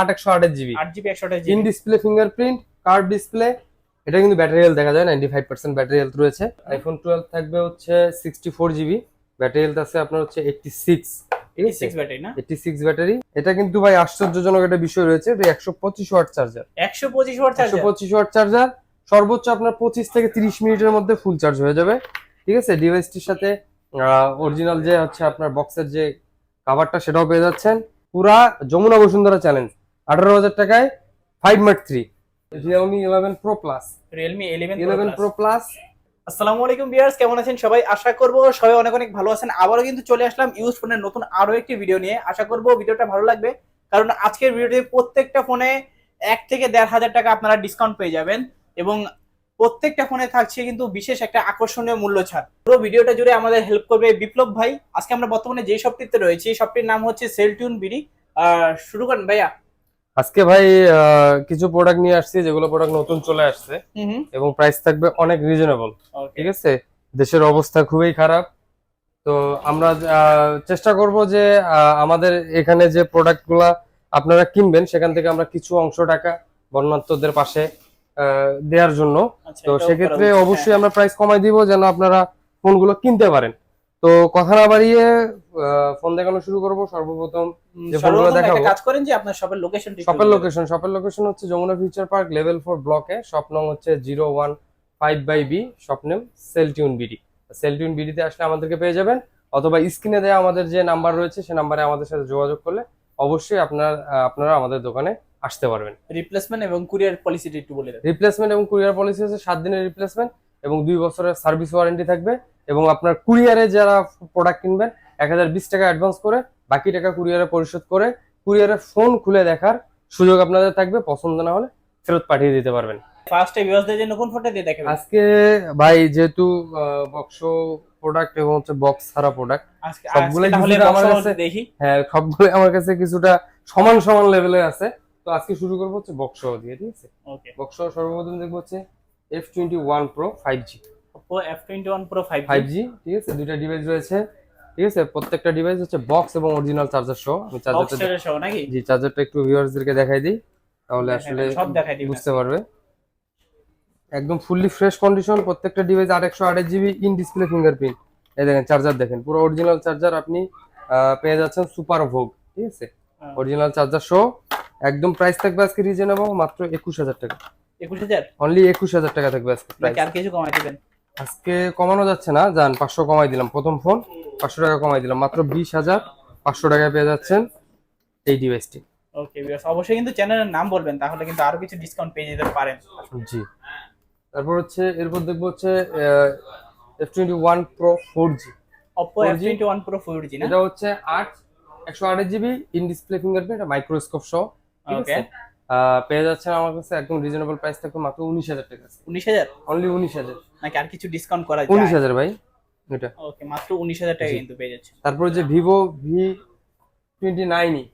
আট একশো জিবি। আট জিবি একশো আঠাশ in display fingerprint curve display এটা কিন্তু ব্যাটারি হেলথ দেখা যায় ninety five percent battery health রয়েছে। আইফোন টুয়েলভ থাকবে হচ্ছে sixty four GB battery health আছে আপনার হচ্ছে এইটটি সিক্স ব্যাটারি এটা কিন্তু ভাই আশ্চর্যজনক একটা বিষয় রয়েছে এটা একশো পঁচিশ ওয়াট চার্জার একশো পঁচিশ ওয়াট একশো চার্জার পঁচিশ ওয়াট চার্জার সর্বোচ্চ আপনার পঁচিশ থেকে তিরিশ মিনিটের মধ্যে ফুল চার্জ হয়ে যাবে। ঠিক আছে? ডিভাইসটির সাথে অরিজিনাল যে হচ্ছে আপনার বক্সের যে কাভারটা সেটাও পেয়ে যাচ্ছেন। পুরা যমুনা বসুন্ধরা চ্যালেঞ্জ আঠারো হাজার টাকায় five mark three Realme eleven pro plus Realme eleven eleven pro plus আসসালামু আলাইকুম ভিউয়ার্স কেমন আছেন সবাই? আশা করব সবাই অনেক অনেক ভালো আছেন। আবারও কিন্তু চলে আসলাম ইউজ ফোনের নতুন আরও একটি ভিডিও নিয়ে। আশা করব ভিডিওটা ভালো লাগবে। কারণ আজকের ভিডিওতে প্রত্যেকটা ফোনে এক থেকে দেড় হাজার টাকা আপনারা ডিসকাউন্ট পেয়ে যাবেন। এবং প্রত্যেকটা ফোনে থাকছে কিন্তু বিশেষ একটা আকর্ষণীয় মূল্য ছাড়। পুরো ভিডিওটা জুড়ে আমাদের হেল্প করবে বিপ্লব ভাই। আজকে আমরা বর্তমানে যে শপটিতে রয়েছি এই শপটির নাম হচ্ছে সেলটিউন বিডি শুরু করেন ভাইয়া। আজকে ভাই কিছু প্রোডাক্ট নিয়ে আসছি যেগুলো প্রোডাক্ট নতুন চলে আসছে। এবং প্রাইস থাকবে অনেক রিজনেবল ঠিক আছে? দেশের অবস্থা খুবই খারাপ। তো আমরা চেষ্টা করব যে আমাদের এখানে যে প্রোডাক্টগুলা আপনারা কিনবেন সেখান থেকে আমরা কিছু অংশ টাকা বর্ণাত্মদের পাশে দেওয়ার জন্য। আচ্ছা, তো সেক্ষেত্রে অবশ্যই হ্যাঁ। আমরা প্রাইস কমাই দিব যেন আপনারা ফোনগুলো কিনতে পারেন। তো কথা না বাড়িয়ে ফোন দেখানো শুরু করব। সর্বপ্রথম যে ফোনগুলো দেখাবো। কাজ করেন যে আপনার শপের লোকেশন শপের লোকেশন শপের লোকেশন হচ্ছে Jamuna future park level four ব্লকে শপ নং হচ্ছে zero one five by B shop name Celltune BD Celltune বিডিতে আসলে আমাদেরকে পেয়ে যাবেন। অথবা স্ক্রিনে দেওয়া আমাদের যে নাম্বার রয়েছে সে নাম্বারে আমাদের সাথে যোগাযোগ করলে অবশ্যই আপনার আপনারা আমাদের দোকানে আসতে পারবেন। রিপ্লেসমেন্ট এবং কুরিয়ার পলিসিটি একটু বলে দেন। রিপ্লেসমেন্ট এবং কুরিয়ার পলিসি হচ্ছে সাত দিনের রিপ্লেসমেন্ট এবং দুই বছরের সার্ভিস ওয়ারেন্টি থাকবে এবং আপনার কুরিয়ারে যারা প্রোডাক্ট কিনবেন এক হাজার বিশ টাকা অ্যাডভান্স করে বাকি টাকা কুরিয়ারে পরিশোধ করে কুরিয়ারে ফোন খুলে দেখার সুযোগ আপনাদের থাকবে। পছন্দ না হলে ফেরত পাঠিয়ে দিতে পারবেন। ফার্স্টে ভিউয়ার্সদের জন্য কোন ফোনটা দিয়ে দেখাবেন? আজকে ভাই যেহেতু বক্স প্রোডাক্ট এবং হচ্ছে বক্স ছাড়া প্রোডাক্ট তাহলে আমার কাছে- দেখি। হ্যাঁ সবগুলো আমার কাছে কিছুটা সমান সমান লেভেলে আছে। তো আজকে শুরু করব হচ্ছে বক্স দিয়ে ঠিক আছে? বক্স সর্বপ্রথম দেখব হচ্ছে F twenty one pro five G Oppo F21 Pro 5G five G ঠিক আছে? দুইটা ডিভাইস রয়েছে ঠিক আছে? প্রত্যেকটা ডিভাইস হচ্ছে বক্স এবং অরিজিনাল চার্জার সহ। আমি চার্জারটা সহ নাকি? জি চার্জারটা একটু ভিউয়ার্সদেরকে দেখাই দিই তাহলে আসলে সব দেখাই দিবেন। বুঝতে পারবে। একদম ফুললি ফ্রেশ কন্ডিশন প্রত্যেকটা ডিভাইস আট একশো আঠাশ জিবি ইন ডিসপ্লে ফিঙ্গারপ্রিন্ট এই দেখেন চার্জার দেখেন পুরো অরিজিনাল চার্জার আপনি আহ, পেয়ে যাচ্ছেন সুপার ভোগ ঠিক আছে? হ্যাঁ। অরিজিনাল চার্জার সহ একদম প্রাইস থাকবে আজকে রিজনেবল মাত্র একুশ হাজার টাকা। 21000 অনলি একুশ হাজার টাকা থাকবে আজকে আর কিছু কমাই দিবেন। আজকে কমানো যাচ্ছে না যান পাঁচশো কমাই দিলাম প্রথম ফোন পাঁচশো টাকা কমাই দিলাম মাত্র বিশ হাজার পাঁচশো টাকায় পেয়ে যাচ্ছেন এই ডিভাইসটি ওকে ভিউয়ার্স অবশ্যই কিন্তু চ্যানেলের নাম বলবেন তাহলে কিন্তু আরও কিছু ডিসকাউন্ট পেয়ে যেতে পারেন। জি। তারপর হচ্ছে এরপর দেখব হচ্ছে F twenty one pro four G Oppo 4G F21 Pro 4G না? এটা হচ্ছে আট একশো আঠাশ GB in display fingerprint microscope সহ। ওকে পেয়ে যাচ্ছেন আমার কাছে একদম রিজনেবল প্রাইস থাকবে মাত্র উনিশ হাজার টাকা। 19000 অনলি উনিশ হাজার। নাকি আর কিছু ডিসকাউন্ট করা উনিশ হাজার ভাই এটা। ওকে মাত্র 19000 টাকা কিন্তু পেয়ে যাচ্ছে তারপর যে ভিভো ভি টোয়েন্টি নাইনই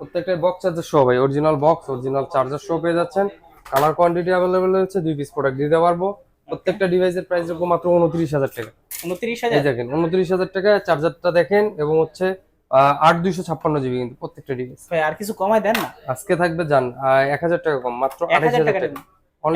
প্রত্যেকটা বক্স চার্জার সহ ভাই অরিজিনাল বক্স অরিজিনাল চার্জার সহ পেয়ে যাচ্ছেন। কালার কোয়ান্টিটি অ্যাভেলেবেল রয়েছে দুই পিস প্রোডাক্ট দিতে পারব। প্রত্যেকটা ডিভাইসের প্রাইস রাখব মাত্র উনত্রিশ হাজার টাকা। এই 29000 দেখেন উনত্রিশ হাজার টাকা চার্জারটা দেখেন এবং হচ্ছে আট দুইশো ছাপ্পান্ন জিবি কিন্তু প্রত্যেকটা ডিভাইস ভাই আর কিছু কমাই দেন না। আজকে থাকবে যান এক হাজার টাকা কম মাত্র আঠাশ 1000 হাজার টাকা।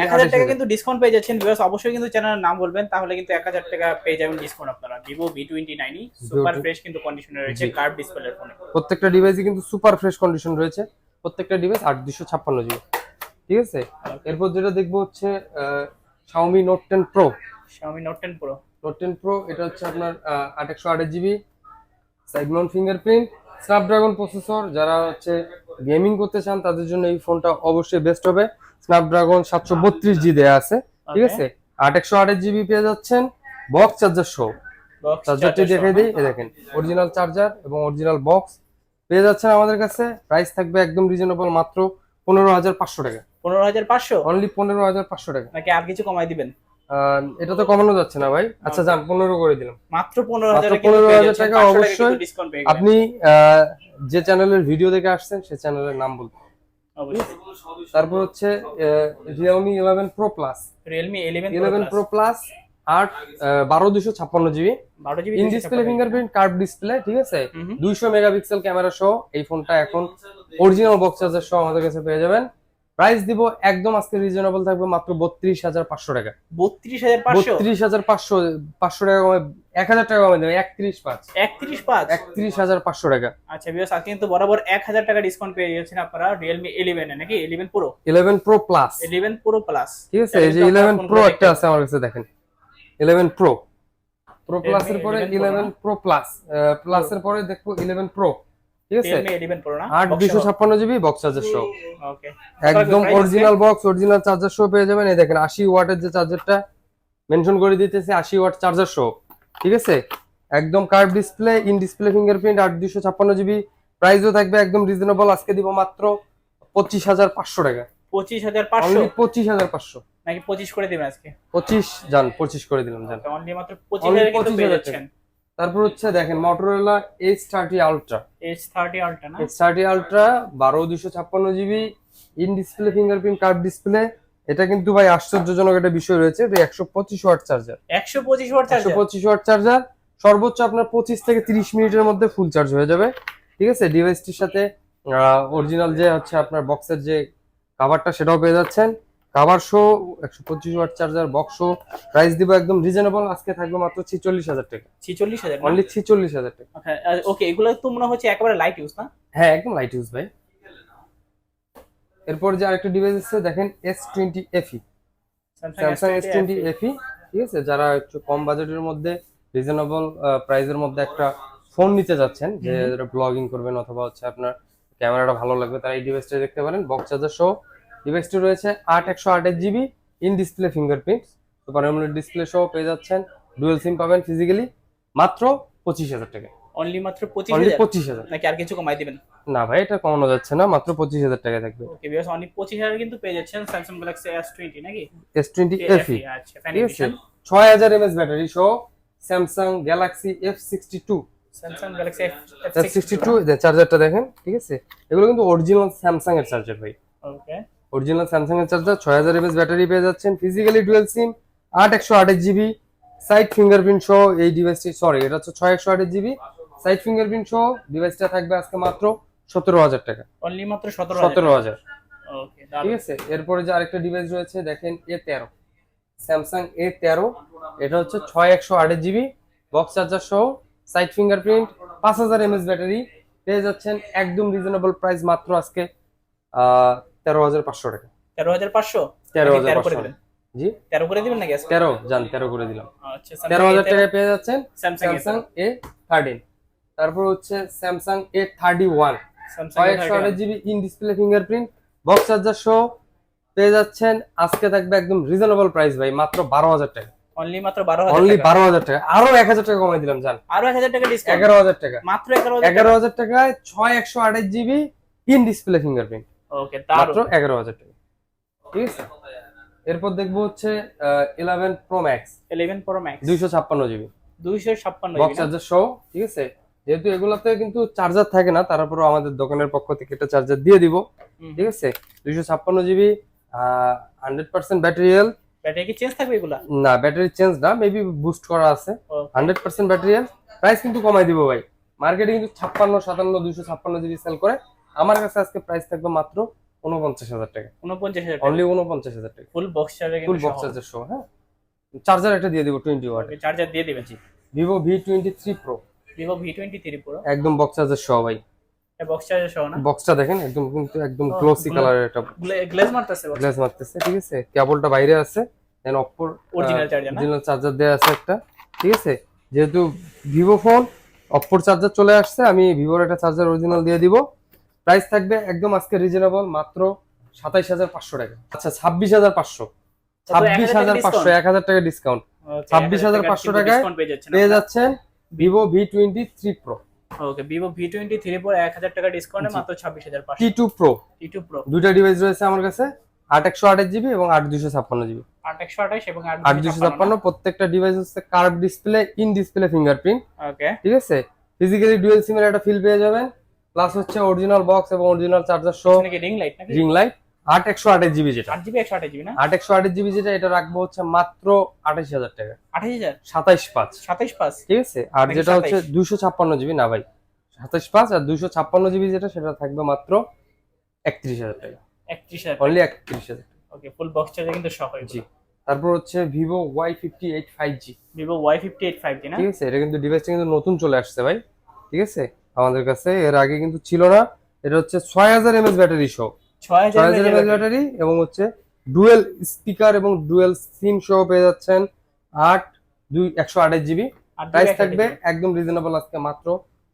এক হাজার টাকা কিন্তু ডিসকাউন্ট পেয়ে যাচ্ছেন ভিউয়ার্স অবশ্যই কিন্তু চ্যানেলের নাম বলবেন তাহলে কিন্তু এক হাজার টাকা পেয়ে যাবেন ডিসকাউন্ট আপনারা। ভিভো ভি টোয়েন্টি নাইনই সুপার ফ্রেশ কিন্তু কন্ডিশনে রয়েছে কার্ভ ডিসপ্লের ফোনে প্রত্যেকটা কিন্তু সুপার ফ্রেশ কন্ডিশন রয়েছে। প্রত্যেকটা ডিভাইস আট দুশো ছাপ্পান্ন জিবি। ঠিক আছে? এরপর যেটা দেখব হচ্ছে Xiaomi note ten pro 10 Pro note ten pro এটা হচ্ছে আপনার আট একশো আঠাশ GB. Side mount fingerprint Snapdragon processor যারা হচ্ছে গেমিং করতে চান তাদের জন্য এই ফোনটা অবশ্যই বেস্ট হবে। স্ন্যাপড্রাগন সাতশো বত্রিশ জি দেওয়া আছে ঠিক আছে? আট একশো আঠাশ জিবি পেয়ে যাচ্ছেন। বক্স চার্জার Box চার্জারটি সহ, দিই দেখেন অরিজিনাল চার্জার এবং অরিজিনাল বক্স পেয়ে যাচ্ছেন আমাদের কাছে। প্রাইস থাকবে একদম রিজনেবল মাত্র পনেরো হাজার পাঁচশো টাকা। পনেরো হাজার পাঁচশো? অনলি পনেরো হাজার পাঁচশো টাকা। নাকি আর কিছু কমাই দিবেন? এটা তো কমানো যাচ্ছে না ভাই। আচ্ছা যান পনেরো করে দিলাম। মাত্র পনেরো হাজার টাকা অবশ্যই আপনি যে চ্যানেলের ভিডিও দেখে আসছেন সে চ্যানেলের নাম বলুন তারপর হচ্ছে Realme eleven pro plus Realme eleven pro plus আট বারো দুশো ছাপ্পান্ন GB in display fingerprint curve display ঠিক আছে? দুইশো মেগাপিক্সেল ক্যামেরা সহ এই ফোনটা এখন অরিজিনাল বক্স চার্জার সহ আমাদের কাছে পেয়ে যাবেন। প্রাইস দিব একদম আজকে রিজনেবল থাকবে মাত্র বত্রিশ হাজার পাঁচশো টাকা। বত্রিশ হাজার বত্রিশ হাজার পাঁচশো পাঁচশো টাকা কমে এক হাজার টাকা কমে দেবে একত্রিশ পাঁচ। একত্রিশ পাঁচ? একত্রিশ হাজার পাঁচশো টাকা। আচ্ছা বিকজ আজকে কিন্তু বরাবর এক হাজার টাকা ডিসকাউন্ট পেয়ে যাচ্ছেন আপনারা রিয়েলমি ইলেভেন নাকি eleven pro eleven pro plus eleven pro plus ঠিক আছে এই যে ইলেভেন প্রো একটা আছে আমার কাছে দেখেন। ইলেভেন প্রো প্রো প্লাস এর পরে ইলেভেন প্রো প্লাস প্লাস এর পরে দেখব ইলেভেন প্রো ঠিক আছে? রিয়েলমি না? আট দুশো ছাপ্পান্ন জিবি বক্স চার্জার সহ একদম অরিজিনাল বক্স অরিজিনাল চার্জার সহ পেয়ে যাবেন। এই দেখেন আশি ওয়াটের যে চার্জারটা মেনশন করে দিতেছে আশি ওয়াট চার্জার সহ ঠিক আছে? একদম curve display in display fingerprint আট দুশো ছাপ্পান্ন জিবি প্রাইসও থাকবে একদম রিজনেবল আজকে দিব মাত্র পঁচিশ হাজার পাঁচশো টাকা। পঁচিশ হাজার পাঁচশো? পঁচিশ হাজার পাঁচশো। নাকি পঁচিশ করে দিবেন আজকে? পঁচিশ যান পঁচিশ করে দিলাম যান মাত্র পঁচিশ হাজার কিন্তু 25,000 পেয়ে টাকা। যাচ্ছেন তারপর হচ্ছে দেখেন Motorola edge thirty ultra edge thirty ultra না? এইচ থার্টি আলট্রা বারো দুশো ছাপ্পান্ন GB in display fingerprint curve display এটা কিন্তু ভাই আশ্চর্যজনক একটা বিষয় রয়েছে এটা একশো পঁচিশ ওয়াট চার্জার একশো পঁচিশ ওয়াট একশো পঁচিশ ওয়াট চার্জার সর্বোচ্চ আপনার পঁচিশ থেকে তিরিশ মিনিটের মধ্যে ফুল চার্জ হয়ে যাবে। ঠিক আছে? ডিভাইসটির সাথে অরিজিনাল যে হচ্ছে আপনার বক্সের যে কাভারটা সেটাও পেয়ে যাচ্ছেন। কাভার শো একশো পঁচিশ ওয়াট চার্জার বক্স প্রাইস দিব একদম রিজনেবল আজকে থাকবে মাত্র ছিচল্লিশ হাজার টাকা। ছিচল্লিশ হাজার অনলি ছিচল্লিশ হাজার টাকা। ওকে এগুলো তো মনে হচ্ছে একেবারে লাইট ইউজ না? হ্যাঁ একদম লাইট ইউজ ভাই। এরপর যে আরেকটা ডিভাইস আছে দেখেন S twenty FE Samsung S twenty FE ঠিক আছে? যারা একটু কম বাজেটের মধ্যে রিজনেবল প্রাইসের মধ্যে একটা ফোন নিতে যাচ্ছেন যে ব্লগিং করবেন অথবা হচ্ছে আপনার ক্যামেরাটা ভালো লাগবে তারা এই ডিভাইসটা দেখতে পারেন। বক্স চার্জার সহ ডিভাইসটি রয়েছে আট একশো আটের GB in display fingerprint super AMOLED display সহ পেয়ে যাচ্ছেন ডুয়েল সিম পাবেন ফিজিক্যালি মাত্র পঁচিশ হাজার টাকা অনলি মাত্র পঁচিশ হাজার? পঁচিশ হাজার। নাকি আর কিছু কমাই দিবেন? না ভাই এটা কমানো যাচ্ছে না মাত্র পঁচিশ হাজার টাকা থাকবে। ওকে অনলি পঁচিশ হাজার কিন্তু পেয়ে যাচ্ছেন স্যামসাং গ্যালাক্সি এস টোয়েন্টি নাকি? এস টোয়েন্টি এফি ছয় হাজার এমএস ব্যাটারি সহ Samsung Galaxy F sixty two Samsung Galaxy F sixty two চার্জারটা দেখেন ঠিক আছে? এগুলো কিন্তু অরিজিনাল স্যামসাং এর চার্জার ভাই। ওকে অরিজিনাল স্যামসাং এর চার্জার ছয় হাজার এমএস ব্যাটারি পেয়ে যাচ্ছেন। ফিজিক্যালি ডুয়েল সিম আট একশো আটের জিবি সাইড ফিঙ্গারপ্রিন্ট সহ এই ডিভাইসটি সরি এটা হচ্ছে ছয় একশো আটের জিবি সাইড ফিঙ্গারপ্রিন্ট সহ ডিভাইসটা থাকবে আজকে মাত্র সতেরো হাজার টাকা। অনলি মাত্র সতেরো সতেরো হাজার। ঠিক আছে? এরপরে যে আরেকটা ডিভাইস রয়েছে দেখেন এ তেরো। স্যামসাং এ তেরো এটা হচ্ছে ছয় একশো আটের জিবি বক্স চার্জার সহ সাইড ফিঙ্গারপ্রিন্ট পাঁচ হাজার এমএস ব্যাটারি পেয়ে যাচ্ছেন একদম রিজনেবল প্রাইস মাত্র আজকে তেরো হাজার পাঁচশো টাকা। তেরো হাজার পাঁচশো? তেরো হাজার করে পাঁচশো। জি? তেরো করে দিবেন নাকি? তেরো যান তেরো করে দিলাম। আচ্ছা তেরো হাজার টাকায় পেয়ে যাচ্ছেন স্যামসাং এ থার্টিন তারপর হচ্ছে Samsung A thirty one Samsung ছয় একশো আট GB in display fingerprint box charger সহ পেয়ে যাচ্ছেন। আজকে থাকবে একদম রিজনেবল প্রাইস ভাই মাত্র বারো হাজার টাকা। অনলি মাত্র বারো অনলি বারো হাজার টাকা। আরও এক হাজার টাকা কমাই দিলাম জান। আরও এক হাজার টাকা এগারো হাজার টাকা। মাত্র হাজার এগারো হাজার টাকায় ছয় একশো আঠাশ GB in display fingerprint okay মাত্র তার এগারো হাজার টাকা। ঠিক আছে? এরপর দেখব হচ্ছে eleven pro max eleven pro max দুইশো ছাপ্পান্ন জিবি দুইশো ছাপ্পান্ন বক্স চার্জার সহ ঠিক আছে? যেহেতু এগুলাতে কিন্তু চার্জার থাকে না আমাদের দোকানের পক্ষ থেকে একটা চার্জার দিয়ে দিব। ঠিক আছে? দুইশো ছাপ্পান্ন GB hundred percent battery health battery কি চেঞ্জ থাকবে এগুলা? না ব্যাটারি চেঞ্জ না মেবি বুস্ট করা আছে। Hundred percent battery health price কিন্তু কমাই দিব ভাই। মার্কেটে কিন্তু ছাপ্পান্ন সাতান্ন দুইশো ছাপ্পান্ন জিবি সেল করে। আমার কাছে আজকে প্রাইস থাকবে মাত্র উনপঞ্চাশ হাজার টাকা। উনপঞ্চাশ হাজার অনলি উনপঞ্চাশ হাজার টাকা। Full box charger full box charger সহ। হ্যাঁ। চার্জার একটা দিয়ে দিব টোয়েন্টি ওয়াট চার্জার দিয়ে দিবেন Vivo V twenty three pro Vivo V twenty three pro একদম বক্স চার্জার সহ ভাই। বক্স চার্জার সহ বক্সটা দেখেন একদম কিন্তু একদম গ্লোসি কালারের গ্লেজ মারতেছে ঠিক আছে? কেবলটা বাইরে আছে দেন অপর অরিজিনাল চার্জার অরিজিনাল চার্জার দেওয়া আছে একটা ঠিক আছে? যেহেতু ভিভো ফোন অপর চার্জার চলে আসছে আমি ভিভোর একটা চার্জার অরিজিনাল দিয়ে দিব। প্রাইস থাকবে একদম আজকে রিজনেবল মাত্র সাতাইশ হাজার পাঁচশো টাকা। আচ্ছা ছাব্বিশ হাজার পাঁচশো। ছাব্বিশ হাজার পাঁচশো এক হাজার টাকা ডিসকাউন্ট 26,500 টাকায় ডিসকাউন্ট পেয়ে যাচ্ছেন পেয়ে যাচ্ছেন Vivo V twenty three pro okay Vivo V twenty three pro এক হাজার টাকা ডিসকাউন্টে মাত্র ছাব্বিশ হাজার T two pro T two pro দুইটা ডিভাইস রয়েছে আমার কাছে আট একশো আঠাশ জিবি এবং আট দুশো ছাপ্পান্ন জিবি আট একশো আঠাশ এবং আট দুশো ছাপ্পান্ন। প্রত্যেকটা ডিভাইস হচ্ছে curve display in display fingerprint okay. ঠিক আছে? ফিজিক্যালি ডুয়েল সিমের একটা ফিল পেয়ে যাবেন। প্লাস হচ্ছে অরিজিনাল বক্স এবং অরিজিনাল চার্জার সহ রিং লাইট নাকি? রিং লাইট আট একশো আঠাশ জিবি যেটা। আট জিবি একশো আঠাশ জিবি না? আট একশো আঠাশ জিবি যেটা এটা রাখব হচ্ছে মাত্র আঠাশ হাজার টাকা। আঠাশ হাজার? সাতাইশ পাঁচ। সাতাইশ পাঁচ? ঠিক আছে? আর যেটা হচ্ছে 27? ছাপ্পান্ন জিবি না ভাই। সাতাইশ পাঁচ আর দুশো ছাপ্পান্ন জিবি যেটা সেটা থাকবে মাত্র একত্রিশ হাজার টাকা। একত্রিশ হাজার অনলি একত্রিশ হাজার ওকে ফুল বক্স চার্জার কিন্তু জি। তারপর হচ্ছে Vivo Y fifty eight five G Vivo Y fifty eight five G না? ঠিক আছে? এটা কিন্তু ডিভাইসটা কিন্তু নতুন চলে আসছে ভাই। ঠিক আছে? আমাদের কাছে। এর আগে কিন্তু ছিল না। এটা হচ্ছে ছয় হাজার এমএস ব্যাটারি সহ। ছয় হাজার এমএস ব্যাটারি এবং হচ্ছে ডুয়েল স্পিকার এবং ডুয়েল সিম সহ পেয়ে যাচ্ছেন আট দুই একশো আঠাশ জিবি। প্রাইস থাকবে একদম রিজনেবল আজকে মাত্র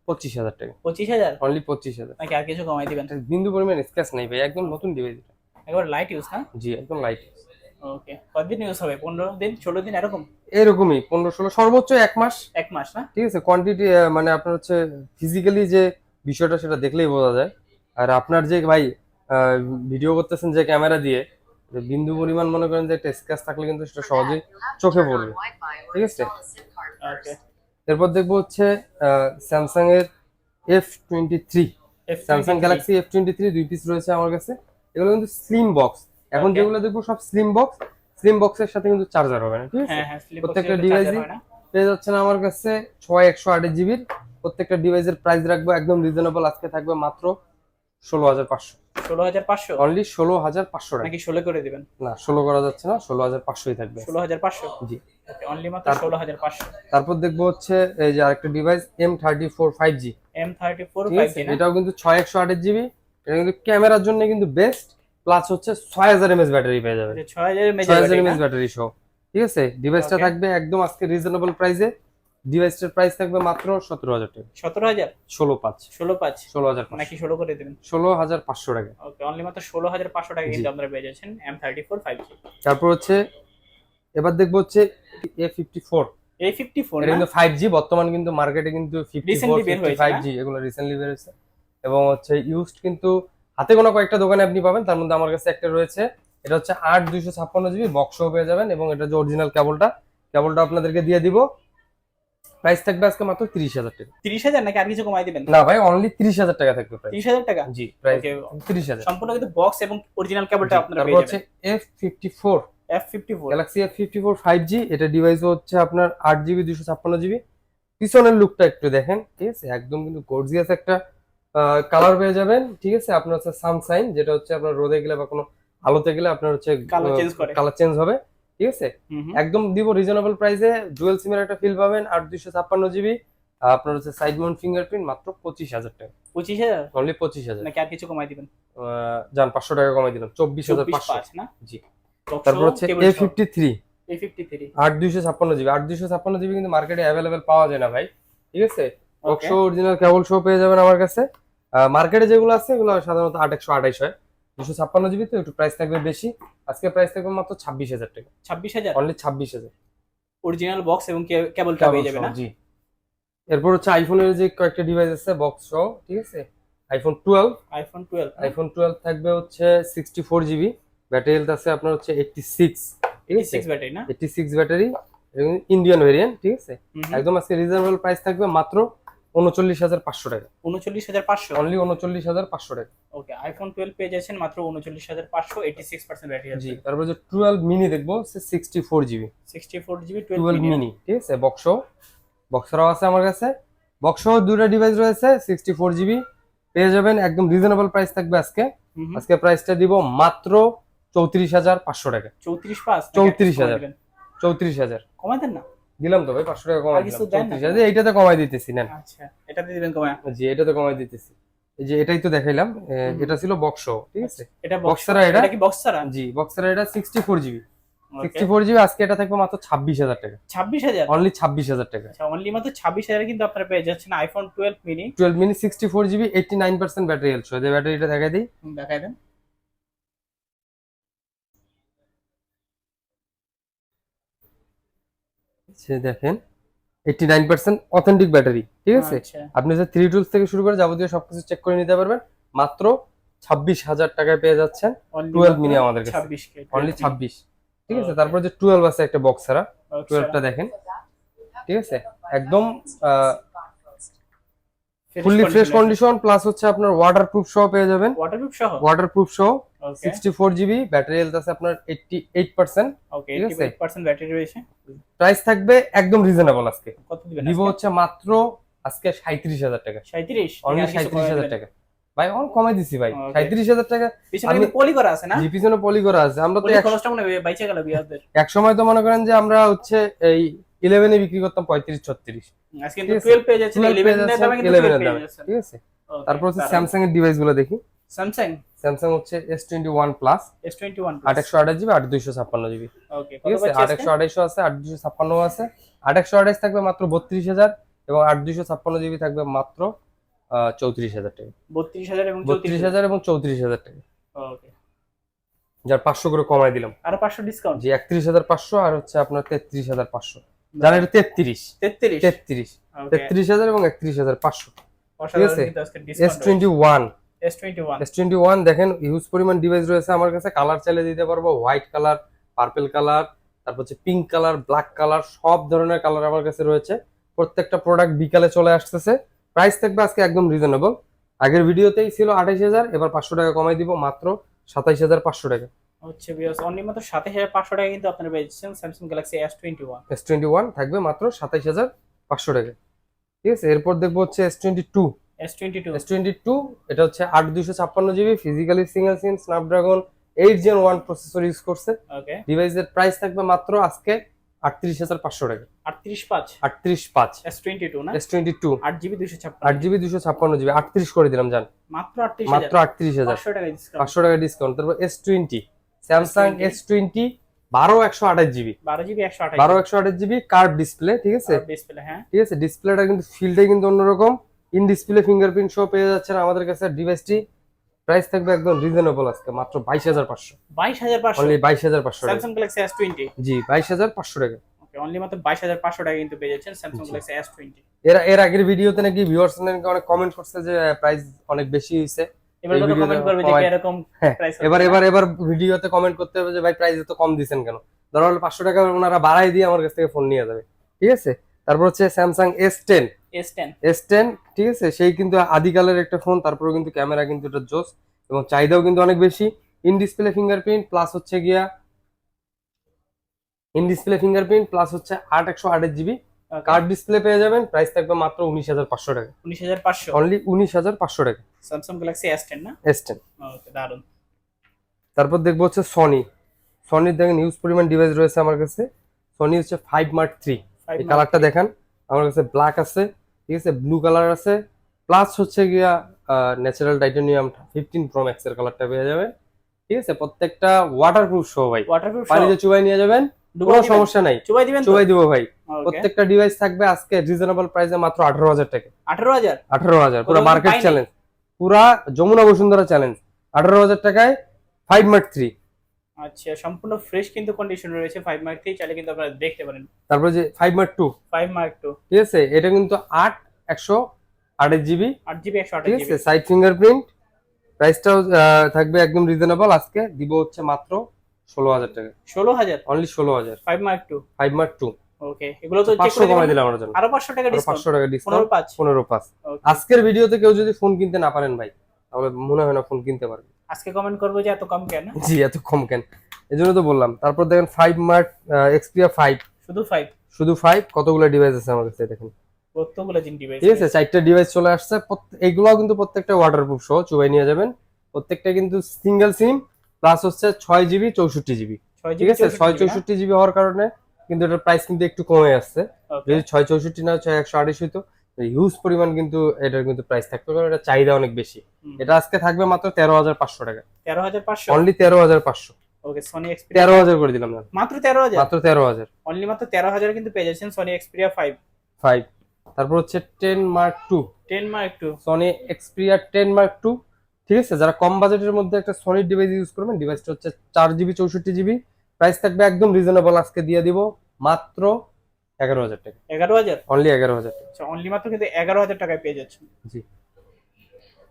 পঁচিশ হাজার টাকা। পঁচিশ হাজার? অনলি পঁচিশ হাজার। নাকি আর কিছু কমাই দিবেন? বিন্দু পরিমাণ স্ক্র্যাচ নাই ভাই একদম নতুন ডিভাইস একবার লাইট ইউজ না? জি একদম লাইট ওকে কতদিন ইউজ হবে? পনেরো দিন? ষোলো দিন? এরকম? এরকমই। পনেরো ষোলো সর্বোচ্চ এক মাস। এক মাস না? ঠিক আছে কোয়ান্টিটি মানে আপনার হচ্ছে ফিজিক্যালি যে বিষয়টা সেটা দেখলেই বোঝা যায়। আর আপনার যে ভাই ভিডিও করতেছেন যে ক্যামেরা দিয়ে বিন্দু পরিমাণ মনে করেন যে একটা স্ক্র্যাচ থাকলে কিন্তু সেটা সহজেই চোখে পড়বে। ঠিক আছে? এরপর দেখব হচ্ছে স্যামসাং এর F twenty three Samsung Galaxy F twenty three দুই পিস রয়েছে আমার কাছে। এগুলো কিন্তু স্লিম বক্স এখন যেগুলো দেখব সব স্লিম বক্স স্লিম বক্সের সাথে কিন্তু চার্জার হবে না ঠিক আছে? হ্যাঁ হ্যাঁ প্রত্যেকটা না? পেয়ে যাচ্ছেন আমার কাছে ছয় একশো আঠাশ জিবির প্রত্যেকটা ডিভাইসের প্রাইস রাখব একদম রিজনেবল আজকে থাকবে মাত্র ষোলো হাজার পাঁচশো। ষোলো হাজার পাঁচশো? অনলি ষোলো হাজার পাঁচশো নাকি ষোলো করে দিবেন? না ষোলো করা যাচ্ছে না ষোলো হাজার পাঁচশোই থাকবে। ষোলো হাজার পাঁচশো? জি। অনলি মাত্র তারপর- ষোলো হাজার পাঁচশো। তারপর দেখব হচ্ছে এই যে আরেকটা device M thirty four five G M thirty four five G এটাও কিন্তু ছয় একশো জিবি এটা কিন্তু ক্যামেরার জন্য কিন্তু বেস্ট প্লাস হচ্ছে ছয় হাজার এমএস ব্যাটারি পেয়ে যাবে যে ছয় হাজার এমএস ব্যাটারি সহ ঠিক আছে? ডিভাইসটা. থাকবে একদম আজকে রিজনেবল প্রাইসে ডিভাইসটার প্রাইস থাকবে মাত্র সতেরো হাজার টাকা। সতেরো হাজার? ষোলো পাঁচ। ষোলো পাঁচ? ষোলো হাজার নাকি ষোলো করে দিবেন? ষোলো হাজার পাঁচশো টাকা। ওকে অনলি মাত্র ষোলো হাজার পাঁচশো টাকা। কিন্তু আপনারা পেয়ে যাচ্ছেন M thirty four five G তারপর হচ্ছে এবার দেখব হচ্ছে A fifty four A fifty four কিন্তু ফাইভ জি বর্তমান কিন্তু মার্কেটে কিন্তু ফিফটি ফোর ফাইভ? জি এগুলো রিসেন্টলি বেরোচ্ছে এবং হচ্ছে ইউজড কিন্তু হাতে কোনো কয়েকটা দোকানে আপনি পাবেন তার মধ্যে আমার কাছে একটা রয়েছে। এটা হচ্ছে আট দুইশো ছাপ্পান্ন জিবি বক্সও পেয়ে যাবেন এবং এটা যে অরিজিনাল কেবলটা কেবলটা আপনাদেরকে দিয়ে দিব। প্রাইস থাকবে আজকে মাত্র তিরিশ হাজার টাকা। তিরিশ হাজার নাকি আর কিছু কমাই দিবেন? না ভাই অনলি তিরিশ হাজার টাকা থাকবে তিরিশ হাজার টাকা? জি প্রাইস. তিরিশ হাজার। সম্পূর্ণ কিন্তু বক্স এবং অরিজিনাল কেবলটা আপনারা হচ্ছে F fifty four F fifty four Galaxy F fifty four five G এটা ডিভাইস হচ্ছে আপনার আট জিবি দুশো ছাপ্পান্ন জিবি। পিছনের লুকটা একটু দেখেন। ঠিক আছে একদম কিন্তু গর্জিয়াস একটা কালার পেয়ে যাবেন ঠিক আছে? আপনার হচ্ছে সানসাইন যেটা হচ্ছে আপনার রোদে গেলে বা কোনো আলোতে গেলে আপনার হচ্ছে। কালার চেঞ্জ হবে ঠিক আছে? একদম দিব রিজনেবল প্রাইসে ডুয়েল সিমের একটা ফিল পাবেন আট দুইশো ছাপ্পান্ন জিবি আপনার হচ্ছে সাইড মাউন্ট ফিঙ্গারপ্রিন্ট মাত্র পঁচিশ হাজার টাকা। পঁচিশ হাজার? অনলি পঁচিশ হাজার। নাকি আর কিছু কমাই দিবেন? যান পাঁচশো টাকা কমাই দিলাম চব্বিশ হাজার পাঁচশো। পাঁচ না? জি। তারপর হচ্ছে এ ফিফটি থ্রি আট দুইশো ছাপ্পান্ন জিবি আট দুইশো ছাপ্পান্ন জিবি কিন্তু মার্কেটে অ্যাভেলেবেল পাওয়া যায় না ভাই ঠিক আছে? বক্সো অরিজিনাল কেবল শো পেয়ে যাবেন আমার কাছে। মার্কেটে যেগুলো আছে এগুলো সাধারণত আট একশো আঠাইশ হয়। দুশো ছাপ্পান্ন জিবি তো একটু প্রাইস থাকবে বেশি। আজকে প্রাইস থাকবে মাত্র ছাব্বিশ হাজার টাকা। ছাব্বিশ হাজার? অনলি ছাব্বিশ হাজার। অরিজিনাল বক্স এবং কেবলটা পেয়ে যাবে না? জি। এরপর হচ্ছে আইফোনের যে কয়েকটা ডিভাইস আছে বক্স সহ ঠিক আছে? IPhone twelve iPhone twelve iPhone twelve থাকবে হচ্ছে sixty four GB battery health আছে আপনার হচ্ছে এইটটি সিক্স ঠিক আছে? সিক্স ব্যাটারি না? Eighty six battery Indian variant ঠিক আছে। একদম আজকে রিজনেবল প্রাইস থাকবে মাত্র উনচল্লিশ হাজার পাঁচশো টাকা। উনচল্লিশ হাজার পাঁচশো? অনলি উনচল্লিশ হাজার পাঁচশো টাকা। ওকে আইফোন টুয়েলভ পেয়ে যাচ্ছেন মাত্র উনচল্লিশ হাজার পাঁচশো এইটি সিক্স পার্সেন্ট ব্যাটারি জি তারপর যে টুয়েলভ মিনি দেখব সে sixty four GB sixty four GB twelve mini ঠিক আছে? বক্স বক্সরাও আছে আমার কাছে। বক্স দুটো ডিভাইস রয়েছে সিক্সটি ফোর জিবি পেয়ে যাবেন একদম রিজনেবল প্রাইস থাকবে আজকে। আজকে প্রাইসটা দিব মাত্র চৌত্রিশ হাজার পাঁচশো টাকা। চৌত্রিশ পাঁচ? 34,000 চৌত্রিশ হাজার। কমাই দেন না? দিলাম তো ভাই পাঁচশো টাকা কমাই দিলাম। না? এইটাতে কমাই দিতেছি নেন। আচ্ছা এটা দিয়ে দিবেন কমায়। জি এটাতে কমাই দিতেছি। এই যে এটাই তো দেখাইলাম এটা ছিল বক্স ঠিক আছে? এটা Box বক্স ছাড়া এটা? এটা কি বক্স ছাড়া? জি বক্সের এটা sixty four GB sixty four GB আজকে এটা থাকবে মাত্র ছাব্বিশ হাজার টাকা। অনলি টাকা। আচ্ছা অনলি মাত্র কিন্তু আপনারা পেয়ে যাচ্ছেন iPhone twelve mini twelve mini sixty four GB eighty nine percent battery health যে ব্যাটারিটা দেখাই দিই। দেখাই দেন। সে দেখেন eighty nine percent authentic battery ঠিক আছে? আচ্ছা। আপনি যে থ্রি টুলস থেকে শুরু করে যাবতীয় সবকিছু চেক করে নিতে পারবেন মাত্র ছাব্বিশ হাজার টাকায় পেয়ে যাচ্ছেন 12 মিনি আমাদের কাছে। অনলি ছাব্বিশ ঠিক আছে? তারপর যে টুয়েলভ আছে একটা বক্স ছাড়া টুয়েলভটা দেখেন ঠিক আছে? একদম ফুললি ফ্রেশ কন্ডিশন প্লাস হচ্ছে আপনার ওয়াটার প্রুফ সহ পেয়ে যাবেন। ওয়াটারপ্রুফ সহ ওয়াটার প্রুফ সহ okay sixty four GB battery health আছে আপনার এইটটি এইট পার্সেন্ট ওকে ঠিক আছে? 88% ব্যাটারি রয়েছে। প্রাইস থাকবে একদম রিজনেবল আজকে। কত দিবেন ভিভো হচ্ছে মাত্র আজকে সাঁত্রিশ হাজার টাকা। 37 অনলি সাঁত্রিশ হাজার টাকা। ভাই অন কমাই দিছি ভাই। Okay. সাঁত্রিশ হাজার টাকা পিছনে পলি করা আছে না? জি পিছনে পলি করা আছে। আমরা তো এক- খরচটা মনে বাইচে গেল বিয়ারদের। এক সময় তো মনে করেন যে আমরা হচ্ছে এই ইলেভেনে বিক্রি করতাম পঁয়ত্রিশ ছত্রিশ। আজকে কিন্তু 12 পেয়ে যাচ্ছে 11 এর দামে কিন্তু 11 এর দামে। ঠিক আছে? তারপর হচ্ছে স্যামসাং এর ডিভাইসগুলো দেখি। স্যামসাং স্যামসাং হচ্ছে S twenty one plus S21 আট একশো আঠাশ জিবি আট দুইশো ছাপ্পান্ন জিবি। ওকে ঠিক আছে? আট একশো আঠাইশো আছে আট দুইশো ছাপ্পান্ন আছে। আট একশো আঠাইশ থাকবে মাত্র বত্রিশ হাজার এবং আট দুইশো ছাপ্পান্ন জিবি থাকবে মাত্র চৌত্রিশ হাজার টাকা। 32000 এবং বত্রিশ হাজার এবং চৌত্রিশ হাজার টাকা। ওকে যার পাঁচশো করে কমাই দিলাম। আর 500 ডিসকাউন্ট হাজার পাঁচশো আর হচ্ছে আপনার তেত্রিশ হাজার পাঁচশো। যার এটা তেত্রিশ। 33 তেত্রিশ। তেত্রিশ হাজার এবং একত্রিশ হাজার পাঁচশো। অসাধারণ আছে? কিন্তু আজকে S discount twenty one S21 S twenty one দেখেন হিউজ পরিমাণ ডিভাইস রয়েছে আমার কাছে। কালার চালিয়ে দিতে পারব। হোয়াইট কালার পার্পেল কালার তারপর হচ্ছে পিঙ্ক কালার ব্ল্যাক কালার সব ধরনের কালার আমার কাছে রয়েছে। প্রত্যেকটা প্রোডাক্ট বিকালে চলে আসতেছে। প্রাইস থাকবে আজকে একদম রিজনেবল আগের ভিডিওতেই ছিল আঠাইশ হাজার এবার পাঁচশো টাকা কমাই দিব মাত্র সাতাইশ হাজার পাঁচশো টাকা। হচ্ছে ভিউয়ার্স অনলি মাত্র 27500 টাকা কিন্তু আপনারা পেয়েছেন Samsung Galaxy S21 S twenty one থাকবে মাত্র সাতাইশ হাজার পাঁচশো টাকা। ঠিক আছে এরপর দেখব হচ্ছে S twenty two S22 S twenty two এটা হচ্ছে আট দুইশো ছাপ্পান্ন GB physically single SIM Snapdragon eight gen one processor use করছে। ওকে ডিভাইসের প্রাইস থাকবে মাত্র আজকে আটত্রিশ হাজার পাঁচশো টাকা। 385 আটত্রিশ পাঁচ। S22 না? এস টোয়েন্টি টু 8GB 256 আট জিবি দুশো ছাপ্পান্ন জিবি আটত্রিশ করে দিলাম জান। মাত্র 38000 মাত্র আটত্রিশ হাজার। 500 টাকা ডিসকাউন্ট পাঁচশো টাকা ডিসকাউন্ট তারপর S twenty Samsung S20 S twenty বারো একশো আঠাশ জিবি 12GB 128 বারো একশো আঠাশ জিবি কার্ভ ডিসপ্লে ঠিক আছে? ডিসপ্লে হ্যাঁ। ঠিক আছে? ডিসপ্লেটা কিন্তু ফিল্ডে কিন্তু অন্যরকম। ইন ডিসপ্লে ফিঙ্গারপ্রিন্ট শো পেয়ে যাচ্ছেন আমাদের কাছে ডিভাইসটি প্রাইস থাকবে একদম রিজনেবল আজকে মাত্র বাইশ হাজার পাঁচশো। 22500 অনলি বাইশ হাজার পাঁচশো স্যামসাং গ্যালাক্সি S20 জি বাইশ হাজার পাঁচশো টাকা। ওকে অনলি মাত্র 22500 টাকা কিন্তু পেয়ে যাচ্ছেন স্যামসাং জি। গ্যালাক্সি S20 এর এর আগের ভিডিওতে নাকি ভিউয়ার্স নাকি অনেক কমেন্ট করছে যে প্রাইস অনেক বেশি হয়েছে এবার হ্যাঁ, এবার এবার এবার ভিডিওতে কমেন্ট করতে হবে যে ভাই প্রাইস এত কম দিছেন কেন? ধরো হলো পাঁচশো টাকা ওনারা বাড়াই দিয়ে আমার কাছ থেকে ফোন নিয়ে যাবে। ঠিক আছে? তারপর হচ্ছে Samsung S ten S10 S ten ঠিক আছে? সেই কিন্তু আদিকালের একটা ফোন তারপরেও কিন্তু ক্যামেরা কিন্তু এটা জোস এবং চাহিদাও কিন্তু অনেক বেশি। ইন ডিসপ্লে ফিঙ্গারপ্রিন্ট প্লাস হচ্ছে গিয়া ইন ডিসপ্লে ফিঙ্গারপ্রিন্ট প্লাস হচ্ছে আট একশো আটের জিবি কার্ড ডিসপ্লে পেয়ে যাবেন প্রাইস থাকবে মাত্র উনিশ হাজার পাঁচশো টাকা। 19500 অনলি উনিশ হাজার পাঁচশো টাকা। স্যামসাং গ্যালাক্সি S10 না? এস টেন ওকে দারুণ তারপর দেখব হচ্ছে সনি সনির দেখেন ইউজ পরিমাণ ডিভাইস রয়েছে আমার কাছে। সনি হচ্ছে ফাইভ মার্ক থ্রি এই কালারটা দেখান আমার কাছে ব্ল্যাক আছে ঠিক আছে ব্লু কালার আছে। প্লাস হচ্ছে গিয়া natural titanium fifteen pro max এর কালারটা পেয়ে যাবেন। ঠিক আছে প্রত্যেকটা ওয়াটারপ্রুফ সহ ভাই। ওয়াটারপ্রুফ পানিতে চুবাই নিয়ে যাবেন। কোনো সমস্যা নাই। চুবাই দিবেন চুবাই দিব ভাই। প্রত্যেকটা ডিভাইস থাকবে আজকে রিজনেবল প্রাইসে মাত্র আঠারো হাজার টাকা। 18000 আঠারো হাজার পুরো মার্কেট চ্যালেঞ্জ পুরা যমুনা বসুন্ধরা চ্যালেঞ্জ আঠারো হাজার টাকায় মার্ক আচ্ছা সম্পূর্ণ ফ্রেশ কিন্তু কন্ডিশন রয়েছে 5 মার্ক 3 চাইলে কিন্তু আপনারা দেখতে পারেন। তারপর যে ফাইভ মার্ক টু 5 মার্ক 2 ঠিক আছে? এটা কিন্তু আট একশো আটের জিবি 8GB ঠিক আছে? সাইড ফিঙ্গারপ্রিন্ট প্রাইসটাও থাকবে একদম রিজনেবল আজকে। দিব হচ্ছে মাত্র ষোলো হাজার টাকা। 16000 অনলি ষোলো হাজার। 5 মার্ক 2 ফাইভ মার্ক টু ওকে এগুলো তো পাঁচশো কমাই দিলাম। আমার জন্য। আরও 500 টাকা ডিসকাউন্ট পাঁচশো টাকা ডিসকাউন্ট পনেরো পাঁচ? আজকের ভিডিওতে কেউ যদি ফোন কিনতে না পারেন ভাই তাহলে মনে হয় না ফোন কিনতে পারবে। আজকে কমেন্ট করব যে এত কম কেন? জি এত কম কেন? এই জন্য তো বললাম। তারপর দেখেন ফাইভ মার্ক এক্সপিয়া ফাইভ শুধু 5 শুধু ফাইভ কতগুলো ডিভাইস আছে আমার কাছে দেখেন। কতগুলো জিন ডিভাইস ঠিক আছে চারটা ডিভাইস চলে আসছে। এইগুলোও কিন্তু প্রত্যেকটা ওয়াটারপ্রুফ সহ চুবাই নিয়ে যাবেন। প্রত্যেকটা কিন্তু সিঙ্গেল সিম প্লাস হচ্ছে ছয় জিবি চৌষট্টি জিবি ঠিক আছে? ছয় চৌষট্টি জিবি হওয়ার কারণে কিন্তু এটার প্রাইস কিন্তু একটু কমে আসছে। যদি ছয় চৌষট্টি না ছয় একশো আড়াইশ হইতো হিউজ পরিমাণ কিন্তু এটার কিন্তু প্রাইস থাকতো কারণ এটা চাহিদা অনেক বেশি। এটা আজকে থাকবে মাত্র তেরো হাজার পাঁচশো টাকা। 13500 অনলি তেরো হাজার পাঁচশো। ওকে সনি এক্সপিরিয়া তেরো হাজার করে দিলাম মাত্র 13000 মাত্র তেরো হাজার। অনলি মাত্র 13000 কিন্তু পেয়ে যাচ্ছেন সনি এক্সপিরিয়া 5 ফাইভ তারপর হচ্ছে ten mark two ten mark two Sony Xperia ten mark two ঠিক আছে? যারা কম বাজেটের মধ্যে একটা সনির ডিভাইস ইউজ করবেন ডিভাইসটা হচ্ছে চার জিবি চৌষট্টি জিবি প্রাইস থাকবে একদম রিজনেবল আজকে দিয়ে দিব মাত্র এগারো হাজার টাকা। 11000 অনলি এগারো হাজার টাকা। আচ্ছা অনলি মাত্র কিন্তু 11000 টাকায় পেয়ে যাচ্ছেন। জি।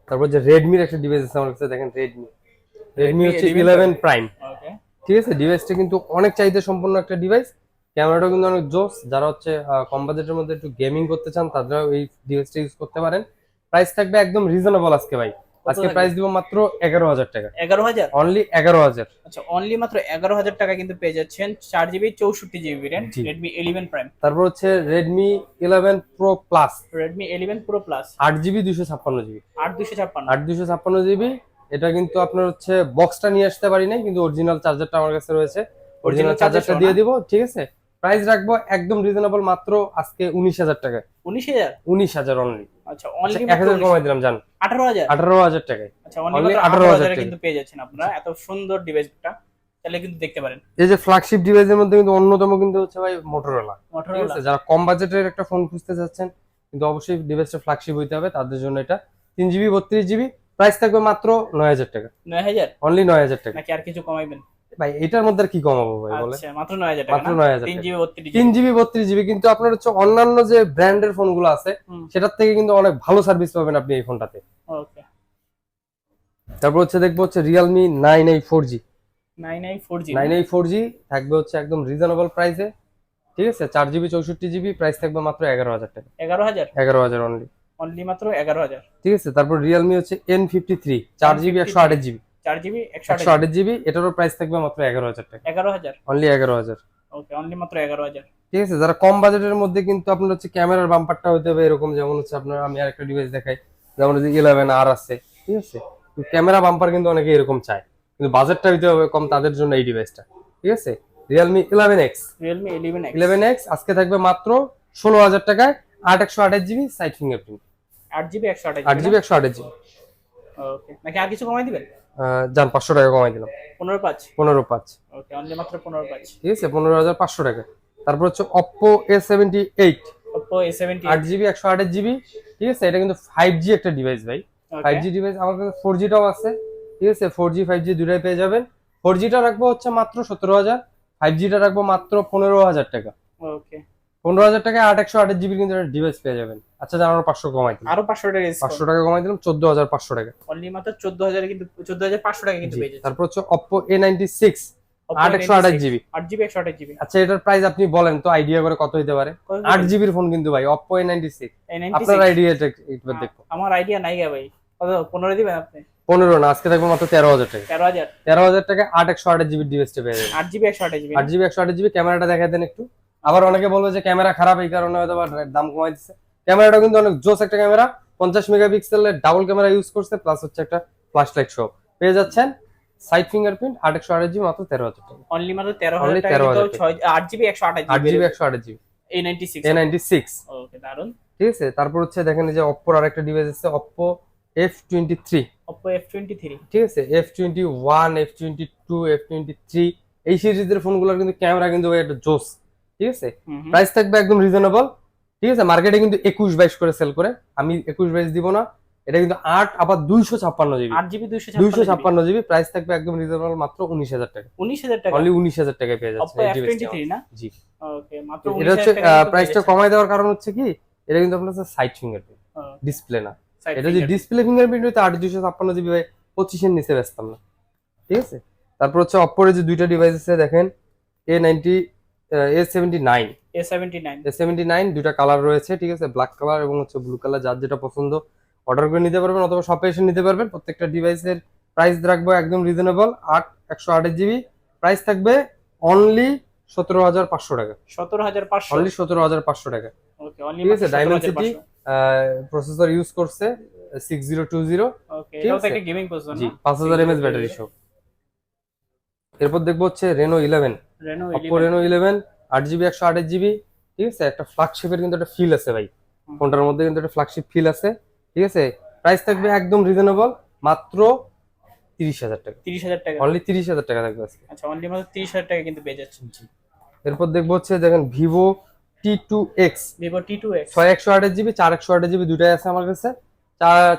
তারপর যে রেডমির একটা ডিভাইস আছে আমার কাছে দেখেন রেডমি রেডমি হচ্ছে ইলেভেন প্রাইম ঠিক আছে? ডিভাইসটা কিন্তু অনেক চাহিদা সম্পন্ন একটা ডিভাইস ক্যামেরাটাও কিন্তু অনেক জোস। যারা হচ্ছে কম বাজেটের মধ্যে একটু গেমিং করতে চান তারাও এই ডিভাইসটা ইউজ করতে পারেন। প্রাইস থাকবে একদম রিজনেবল আজকে ভাই। আজকে প্রাইস দিব মাত্র এগারো হাজার টাকা। এগারো হাজার? অনলি এগারো হাজার। আচ্ছা অনলি মাত্র এগারো হাজার টাকা কিন্তু পেয়ে যাচ্ছেন চার জিবি চৌষট্টি জিবি র্যাম জি। রেডমি ইলেভেন প্রাইম তারপর হচ্ছে আট জিবি দুশো ছাপ্পান্ন জিবি আট দুশো ছাপ্পান্ন। আট দুশো ছাপ্পান্ন জিবি এটা কিন্তু আপনার হচ্ছে বক্সটা নিয়ে আসতে পারি নাই কিন্তু অরিজিনাল চার্জারটা আমার কাছে রয়েছে। অরিজিনাল চার্জারটা দিয়ে দিব ঠিক আছে? প্রাইস রাখব একদম রিজনেবল মাত্র আজকে উনিশ হাজার টাকা উনিশ হাজার? উনিশ হাজার অনলি আচ্ছা অনলি এক হাজার কমাই দিলাম জান। আঠারো হাজার? আঠারো হাজার টাকায়। আচ্ছা অনলি Only মাত্র 18,000 আঠারো হাজারে কিন্তু পেয়ে যাচ্ছেন আপনারা। এত সুন্দর ডিভাইসটা তাহলে কিন্তু দেখতে পারেন। এই যে ফ্ল্যাগশিপ ডিভাইসের মধ্যে কিন্তু অন্যতম কিন্তু হচ্ছে ভাই মোটরোলা ঠিক মোটরোলা যারা কম বাজেটের একটা ফোন খুঁজতে কিন্তু অবশ্যই ডিভাইসটা ফ্ল্যাগশিপ হইতে হবে তাদের জন্য এটা। তিন জিবি বত্রিশ জিবি প্রাইস থাকবে মাত্র নয় হাজার টাকা। নয় হাজার? অনলি নয় হাজার টাকা। নাকি আর কিছু কমাইবেন? ভাই এটার মধ্যে আর কি কমাবো ভাই বলে আচ্ছা মাত্র নয় হাজার টাকা মাত্র জিবি বত্রিশ তিন জিবি বত্রিশ জিবি কিন্তু আপনার হচ্ছে অন্যান্য যে ব্র্যান্ডের ফোনগুলো আছে সেটার থেকে কিন্তু অনেক ভালো সার্ভিস পাবেন আপনি এই ফোনটাতে। ওকে। তারপর হচ্ছে দেখব হচ্ছে Realme nine i four G nine i four G nine i four G থাকবে হচ্ছে একদম রিজনেবল প্রাইসে ঠিক আছে চার জিবি চৌষট্টি জিবি প্রাইস থাকবে মাত্র এগারো হাজার টাকা। এগারো হাজার? এগারো হাজার অনলি অনলি মাত্র এগারো হাজার। ঠিক আছে তারপর রিয়েলমি হচ্ছে এন ফিফটি থ্রি চার জিবি একশো আঠাশ জিবি। চার জিবি একশো আঠাশ জিবি এটারও প্রাইস থাকবে মাত্র এগারো হাজার টাকা। এগারো হাজার? অনলি এগারো হাজার। ওকে অনলি মাত্র এগারো হাজার। ঠিক আছে যারা কম বাজেটের মধ্যে কিন্তু আপনার হচ্ছে ক্যামেরার বাম্পারটা হতে হবে এরকম যেমন হচ্ছে আপনার আমি আরেকটা ডিভাইস দেখাই যেমন হচ্ছে ইলেভেন আর আছে ঠিক আছে? ক্যামেরা বাম্পার কিন্তু অনেকে এরকম চায় কিন্তু বাজেটটা হবে কম তাদের জন্য এই ডিভাইসটা ঠিক আছে? Realme eleven X Realme eleven X eleven X আজকে থাকবে মাত্র ষোলো হাজার টাকায় আট একশো আঠাশ জিবি সাইড ফিঙ্গারপ্রিন্ট আট জিবি একশো আঠাশ আট জিবি একশো আঠাশ জিবি ওকে নাকি আর কিছু কমাই দিবেন? যান পাঁচশো টাকা কমাই দিলাম। পনেরো পাঁচ? পনেরো পাঁচ। মাত্র পনেরো পাঁচ। ঠিক আছে পনেরো হাজার পাঁচশো টাকা। তারপর হচ্ছে Oppo A seventy eight Oppo A seventy আট জিবি একশো আঠাশ জিবি। ঠিক আছে এটা কিন্তু ফাইভ জি একটা ডিভাইস ভাই। ফাইভ জি ডিভাইস আমার কাছে ফোর জিটাও আছে। ঠিক আছে ফোর জি ফাইভ জি দুটাই পেয়ে যাবেন। ফোর জিটা রাখব হচ্ছে মাত্র সতেরো হাজার। ফাইভ জিটা রাখব মাত্র পনেরো হাজার টাকা। ওকে পনেরো হাজার টাকায় আট একশো আঠাশ জিবির কিন্তু ডিভাইস পেয়ে যাবেন। আচ্ছা আরও পাঁচশো কমাই দিলাম। আরও পাঁচশো টাকা পাঁচশো টাকা কমাই দিলাম চোদ্দ হাজার পাঁচশো টাকা। অনলি মাত্র চোদ্দ হাজার কিন্তু চোদ্দ হাজার পাঁচশো টাকা কিন্তু পেয়ে তারপর হচ্ছে অপ্পো এ নাইনটি সিক্স আট একশো আঠাশ জিবি। আট জিবি একশো আঠাশ জিবি। আচ্ছা এটার প্রাইস আপনি বলেন তো আইডিয়া করে কত হতে পারে? আট জিবির ফোন কিন্তু ভাই অপ্পো এ নাইনটি সিক্স আপনার আইডিয়া একবার দেখব আমার আইডিয়া নাই ভাই। পনেরো দিবেন আপনি? পনেরো না আজকে থাকবে মাত্র তেরো হাজার টাকা। তেরো হাজার? তেরো হাজার টাকা আট একশো আঠাশ জিবির ডিভাইসটা পেয়ে যাবেন। আট জিবি একশো আঠাশ জিবি। আট জিবি একশো আঠাশ জিবি ক্যামেরাটা দেখা দেন একটু। আবার অনেকে বলবে যে ক্যামেরা খারাপ এই কারণে হয়তো দাম কমাই দিচ্ছে। ক্যামেরাটা কিন্তু অনেক জোস একটা ক্যামেরা পঞ্চাশ মেগাপিক্সেলের ডাবল ক্যামেরা ইউজ করছে প্লাস হচ্ছে একটা ফ্ল্যাশ লাইট শো পেয়ে যাচ্ছেন সাইড ফিঙ্গারপ্রিন্ট আট একশো আঠাশ জিবি মাত্র তেরো হাজার টাকা। অনলি মাত্র তেরো হাজার টাকা 13,000 কিন্তু আট জিবি একশো আঠাশ আট জিবি একশো আঠাশ GB. A ninety six A ninety six okay দারুণ ঠিক আছে তারপর হচ্ছে দেখেন যে অপ্পোর আরেকটা ডিভাইস আছে Oppo F twenty three Oppo F twenty three ঠিক আছে F twenty one F twenty two F twenty three এই সিরিজের ফোনগুলোর কিন্তু ক্যামেরা কিন্তু একটা জোস। ঠিক আছে? প্রাইস থাকবে একদম রিজনেবল ঠিক আছে? মার্কেটে কিন্তু একুশ বাইশ করে সেল করে। আমি একুশ বাইশ দিব না। এটা কিন্তু আট আবার দুইশো ছাপ্পান্ন জিবি। আট জিবি দুইশো ছাপ্পান্ন জিবি। প্রাইস থাকবে একদম রিজনেবল মাত্র উনিশ হাজার টাকা। উনিশ হাজার টাকা? অনলি উনিশ হাজার টাকায় পেয়ে যাচ্ছে না? জি। এটা হচ্ছে প্রাইসটা কমাই দেওয়ার কারণ হচ্ছে কি? এটা কিন্তু আপনার সাইড ফিঙ্গারপ্রিন্ট ডিসপ্লে না। এটা যদি ডিসপ্লে ফিঙ্গারপ্রিন্ট হইতো আট দুইশো ছাপ্পান্ন জিবি ভাই পঁচিশের নিচে বেচতাম না ঠিক আছে? তারপর হচ্ছে অপ্পোর যে দুইটা ডিভাইস আছে দেখেন A ninety A seventy nine A seventy nine A seventy nine দুইটা কালার রয়েছে ঠিক আছে? ব্ল্যাক কালার এবং হচ্ছে ব্লু কালার যার যেটা পছন্দ। অর্ডার করে নিতে পারবেন অথবা শপে এসে নিতে পারবেন। প্রত্যেকটা ডিভাইসের প্রাইস রাখব একদম রিজনেবল আট একশো আঠাশ জিবি প্রাইস থাকবে অনলি সতেরো হাজার পাঁচশো টাকা। সতেরো হাজার পাঁচশো। অনলি সতেরো হাজার পাঁচশো টাকা। ঠিক আছে? ডায়মেন্সিটি প্রসেসর ইউজ করছে সিক্স জিরো টু জিরো পাঁচ হাজার এমএস ব্যাটারি সহ। এরপর দেখব হচ্ছে Reno eleven Oppo Reno eleven আট জিবি একশো আঠাশ জিবি ঠিক আছে? একটা ফ্ল্যাগশিপের কিন্তু একটা ফিল আছে ভাই। ফোনটার মধ্যে কিন্তু একটা ফ্ল্যাগশিপ ফিল আছে ঠিক আছে? প্রাইস থাকবে একদম রিজনেবল মাত্র তিরিশ হাজার টাকা। তিরিশ হাজার টাকা। অনলি তিরিশ হাজার টাকা থাকবে আজকে। আচ্ছা অনলি মাত্র তিরিশ হাজার টাকা কিন্তু পেয়ে যাচ্ছেন এরপর দেখব হচ্ছে দেখেন Vivo T two X Vivo T two X ছয় একশো আঠাশ জিবি চার একশো আঠাশ জিবি দুটাই আছে আমার কাছে।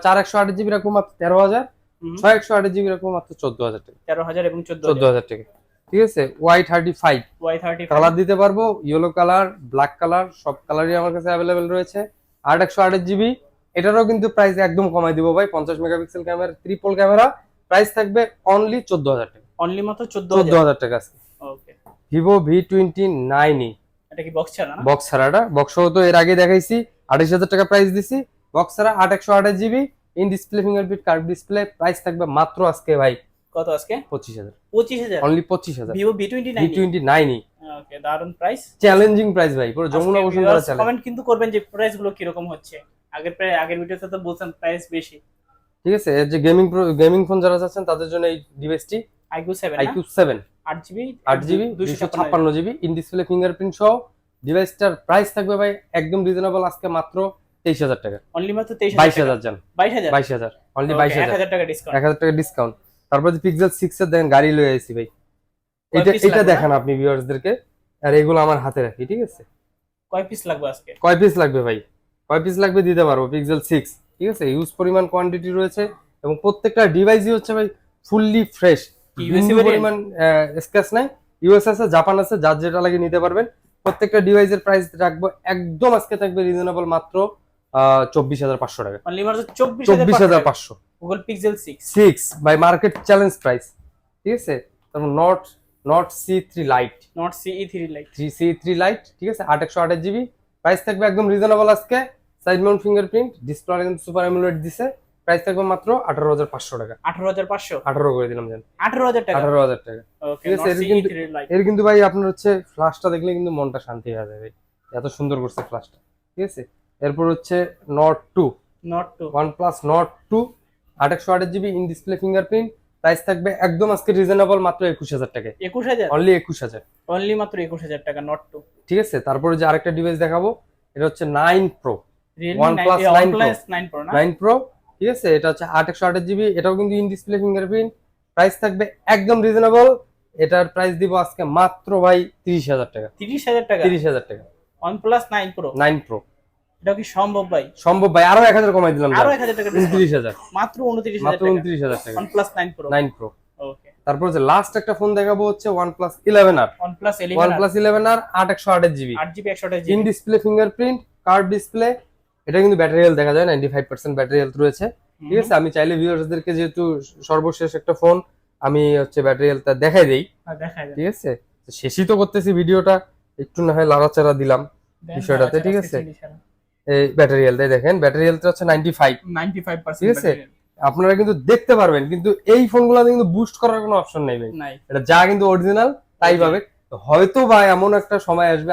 চার- একশো আঠাশ জিবি রাখব মাত্র তেরো হাজার ছয় একশো আঠাশ জিবি রাখব মাত্র চোদ্দ হাজার টাকা। তেরো হাজার এবং চোদ্দ হাজার টাকা। ঠিক আছে? Y thirty five Y thirty colour দিতে পারব ইয়েলো কালার ব্ল্যাক কালার সব কালারই আমার কাছে অ্যাভেলেবেল রয়েছে। আট একশো আঠাশ জিবি এটারও কিন্তু প্রাইস একদম কমাই দিব ভাই। পঞ্চাশ megapixel camera triple camera price থাকবে অনলি চোদ্দ হাজার টাকা। অনলি মাত্র চোদ্দ হাজার। টাকা আছে। Okay Vivo V twenty nine এটা কি বক্স ছাড়া বক্স ছাড়াটা বক্স তো এর আগে দেখাইছি আঠাশ হাজার টাকা প্রাইস দিছি। বক্স ছাড়া আট একশো আঠাশ GB in display fingerprint curve display price থাকবে মাত্র আজকে ভাই কত আজকে? পঁচিশ হাজার। পঁচিশ হাজার? অনলি পঁচিশ হাজার। ভিভো বি নাইন ওকে দারুণ প্রাইস চ্যালেঞ্জিং প্রাইস ভাই পুরো যমুনা বসুন্ধরা চ্যালেঞ্জ কমেন্ট কিন্তু করবেন যে প্রাইসগুলো কীরকম হচ্ছে। আগের প্রায় আগের ভিডিওতে তো বলছেন প্রাইস বেশি। ঠিক আছে যে গেমিং গেমিং ফোন যারা চাচ্ছেন তাদের জন্য এই ডিভাইসটি আট জিবি আট জিবি দুশো ছাপ্পান্ন জিবি ইন ডিসপ্লে ফিঙ্গারপ্রিন্ট সহ ডিভাইসটার প্রাইস থাকবে ভাই একদম রিজনেবল আজকে মাত্র তেইশ হাজার টাকা। অনলি মাত্র তেইশ বাইশ হাজার যান বাইশ হাজার? বাইশ হাজার। অনলি বাইশ হাজার। টাকা ডিসকাউন্ট এক হাজার টাকা ডিসকাউন্ট তারপর যে পিক্সেল সিক্স এর দেখেন গাড়ি লয়ে আইছি ভাই। এটা এটা? দেখান আপনি ভিউয়ার্সদেরকে আর এগুলো আমার হাতে রাখি ঠিক আছে? কয় পিস লাগবে আজকে? কয় পিস লাগবে ভাই? কয় পিস লাগবে দিতে পারব পিক্সেল সিক্স ঠিক আছে? ইউজ পরিমাণ কোয়ান্টিটি রয়েছে এবং প্রত্যেকটা ডিভাইসই হচ্ছে ভাই ফুললি ফ্রেশ? পরিমাণ স্ক্র্যাচ নাই। ইউএস আছে জাপান আছে যার যেটা লাগে নিতে পারবেন। প্রত্যেকটা ডিভাইসের প্রাইস রাখব একদম আজকে থাকবে রিজনেবল মাত্র চব্বিশ হাজার পাঁচশো টাকা। চব্বিশ চব্বিশ হাজার হাজার পাঁচশো। Google Pixel six six by market challenge price ঠিক আছে? তারপর Nord Nord C three Lite Nord CE three Lite three C three Lite ঠিক আছে? আট একশো আঠাশ জিবি প্রাইস থাকবে একদম রিজনেবল আজকে। সাইড মাউন্ট ফিঙ্গারপ্রিন্ট ডিসপ্লে কিন্তু সুপার অ্যামুলেট দিছে। প্রাইস থাকবে মাত্র আঠারো হাজার পাঁচশো টাকা। আঠারো হাজার পাঁচশো? আঠারো করে দিলাম জান। আঠারো হাজার টাকা? আঠারো হাজার টাকা। ঠিক আছে, এর কিন্তু- এর কিন্তু ভাই আপনার হচ্ছে ফ্লাশটা দেখলে কিন্তু মনটা শান্তি হয়ে যাবে। এত সুন্দর করছে ফ্লাশটা ঠিক আছে? এরপর হচ্ছে Nord two Nord two OnePlus Nord two আট একশো আঠাশ GB in display fingerprint price থাকবে একদম আজকে রিজনেবল মাত্র একুশ হাজার টাকা একুশ হাজার? অনলি একুশ হাজার। অনলি মাত্র একুশ হাজার টাকা নট টু ঠিক আছে? তারপরে যে আরেকটা ডিভাইস দেখাবো এটা হচ্ছে nine Pro Realme nine 9 Pro। Plus nine Pro nine Pro ঠিক আছে? এটা হচ্ছে আট একশো আঠাশ জিবি এটাও কিন্তু ইন ডিসপ্লে ফিঙ্গারপ্রিন্ট প্রাইস থাকবে একদম রিজনেবল এটার প্রাইস দিব আজকে মাত্র ভাই তিরিশ হাজার টাকা। তিরিশ হাজার টাকা? তিরিশ হাজার টাকা। OnePlus nine Pro nine Pro এটা কি সম্ভব ভাই? সম্ভব ভাই আরও এক হাজার কমাই দিলাম আরও এক হাজার টাকা discount। উনত্রিশ হাজার। মাত্র উনত্রিশ হাজার মাত্র টাকা। উনত্রিশ হাজার টাকা। OnePlus nine Pro nine Pro okay তারপর যে লাস্ট একটা ফোন দেখাবো হচ্ছে plus one eleven plus eleven আর আট একশো আট GB in display fingerprint curved display এটা কিন্তু ব্যাটারি হেলথ দেখা যায় ninety five percent battery health রয়েছে ঠিক আছে আমি চাইলে ভিউয়ার্সদেরকে যেহেতু সর্বশেষ একটা ফোন আমি হচ্ছে ব্যাটারি হেলথটা দেখাই দেই। ঠিক আছে? শেষই তো করতেছি ভিডিওটা একটু না হয় লাড়াচাড়া দিলাম বিষয়টাতে ঠিক আছে? এই ব্যাটারি হেলথে দেখেন ব্যাটারি হেলথ হচ্ছে নাইনটি ফাইভ 95% ঠিক আছে? আপনারা কিন্তু দেখতে পারবেন কিন্তু এই ফোনগুলোতে কিন্তু বুস্ট করার কোনো অপশন নেই ভাই। এটা যা কিন্তু অরিজিনাল তাই পাবে। হয়তো বা এমন একটা সময় আসবে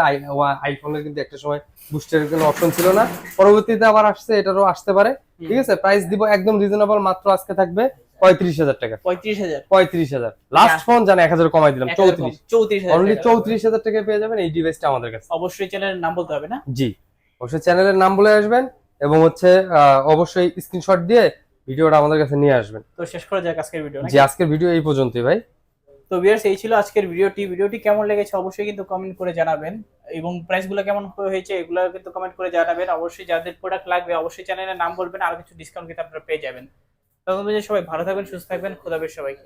আইফোনের কিন্তু একটা সময় বুস্টের কোনো অপশন ছিল না। পরবর্তীতে আবার আসছে এটারও আসতে পারে। ঠিক আছে? প্রাইস দিব একদম রিজনেবল মাত্র আজকে থাকবে পঁয়ত্রিশ হাজার টাকা। পঁয়ত্রিশ হাজার। পঁয়ত্রিশ হাজার। লাস্ট ফোন জানে এক হাজার কমাই দিলাম চৌত্রিশ চৌত্রিশ অনলি হাজার চৌত্রিশ হাজার টাকা পেয়ে যাবেন এই ডিভাইসটা আমাদের কাছে। অবশ্যই চ্যানেলের নাম বলতে হবে না? জি। অবশ্যই চ্যানেলের নাম বলে আসবেন এবং হচ্ছে অবশ্যই স্ক্রিনশট দিয়ে ভিডিওটা আমাদের কাছে নিয়ে আসবেন। তো শেষ করা যাক আজকের ভিডিও যে আজকের ভিডিও এই পর্যন্তই ভাই। তো ভিউয়ার্স এই ছিল আজকের ভিডিওটি ভিডিওটি কেমন লেগেছে অবশ্যই কিন্তু কমেন্ট করে জানাবেন। এবং প্রাইসগুলো কেমন হয়েছে এগুলো কিন্তু কমেন্ট করে জানাবেন। অবশ্যই যাদের প্রোডাক্ট লাগবে অবশ্যই চ্যানেলের নাম বলবেন। আর কিছু ডিসকাউন্ট কিন্তু আপনারা পেয়ে যাবেন। তখন সবাই ভালো থাকবেন সুস্থ থাকবেন। খোদাবের সবাইকে।